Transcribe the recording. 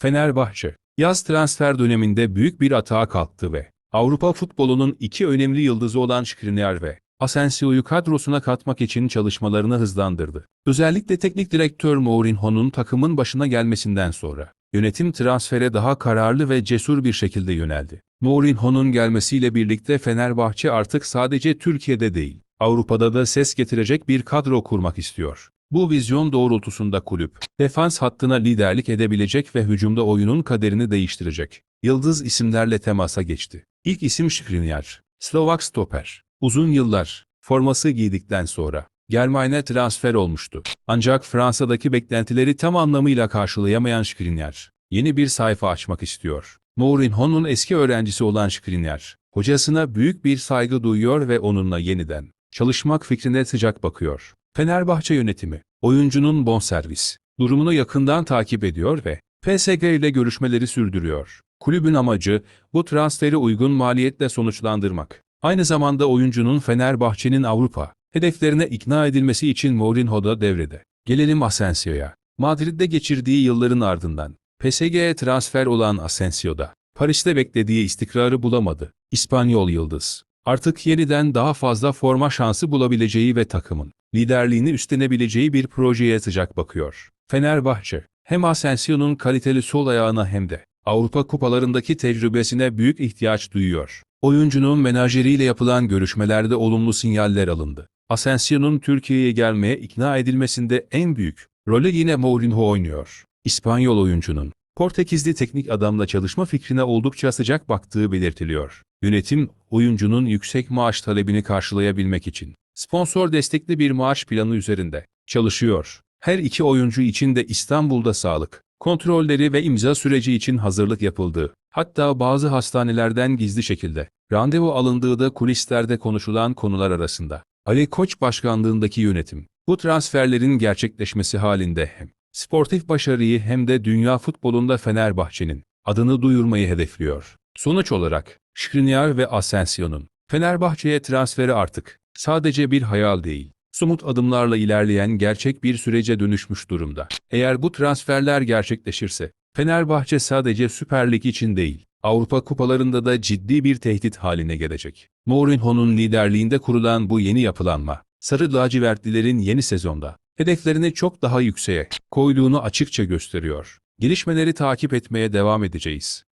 Fenerbahçe, yaz transfer döneminde büyük bir atağa kalktı ve Avrupa futbolunun iki önemli yıldızı olan Skriniar ve Asensio'yu kadrosuna katmak için çalışmalarını hızlandırdı. Özellikle teknik direktör Mourinho'nun takımın başına gelmesinden sonra yönetim transfere daha kararlı ve cesur bir şekilde yöneldi. Mourinho'nun gelmesiyle birlikte Fenerbahçe artık sadece Türkiye'de değil, Avrupa'da da ses getirecek bir kadro kurmak istiyor. Bu vizyon doğrultusunda kulüp, defans hattına liderlik edebilecek ve hücumda oyunun kaderini değiştirecek. Yıldız isimlerle temasa geçti. İlk isim Skriniar, Slovak stoper. Uzun yıllar, forması giydikten sonra, Germain'e transfer olmuştu. Ancak Fransa'daki beklentileri tam anlamıyla karşılayamayan Skriniar, yeni bir sayfa açmak istiyor. Mourinho'nun eski öğrencisi olan Skriniar, hocasına büyük bir saygı duyuyor ve onunla yeniden çalışmak fikrine sıcak bakıyor. Fenerbahçe yönetimi, oyuncunun bonservis durumunu yakından takip ediyor ve PSG ile görüşmeleri sürdürüyor. Kulübün amacı bu transferi uygun maliyetle sonuçlandırmak. Aynı zamanda oyuncunun Fenerbahçe'nin Avrupa hedeflerine ikna edilmesi için Mourinho da devrede. Gelelim Asensio'ya. Madrid'de geçirdiği yılların ardından PSG'ye transfer olan Asensio'da Paris'te beklediği istikrarı bulamadı. İspanyol yıldız artık yeniden daha fazla forma şansı bulabileceği ve takımın liderliğini üstlenebileceği bir projeye sıcak bakıyor. Fenerbahçe, hem Asensio'nun kaliteli sol ayağına hem de Avrupa kupalarındaki tecrübesine büyük ihtiyaç duyuyor. Oyuncunun menajeriyle yapılan görüşmelerde olumlu sinyaller alındı. Asensio'nun Türkiye'ye gelmeye ikna edilmesinde en büyük rolü yine Mourinho oynuyor. İspanyol oyuncunun Portekizli teknik adamla çalışma fikrine oldukça sıcak baktığı belirtiliyor. Yönetim, oyuncunun yüksek maaş talebini karşılayabilmek için sponsor destekli bir maaş planı üzerinde çalışıyor. Her iki oyuncu için de İstanbul'da sağlık kontrolleri ve imza süreci için hazırlık yapıldı. Hatta bazı hastanelerden gizli şekilde randevu alındığı da kulislerde konuşulan konular arasında. Ali Koç başkanlığındaki yönetim, bu transferlerin gerçekleşmesi halinde hem sportif başarıyı hem de dünya futbolunda Fenerbahçe'nin adını duyurmayı hedefliyor. Sonuç olarak, Skriniar ve Asensio'nun Fenerbahçe'ye transferi artık sadece bir hayal değil, somut adımlarla ilerleyen gerçek bir sürece dönüşmüş durumda. Eğer bu transferler gerçekleşirse, Fenerbahçe sadece Süper Lig için değil, Avrupa kupalarında da ciddi bir tehdit haline gelecek. Mourinho'nun liderliğinde kurulan bu yeni yapılanma, Sarı lacivertlilerin yeni sezonda hedeflerini çok daha yükseğe koyduğunu açıkça gösteriyor. Gelişmeleri takip etmeye devam edeceğiz.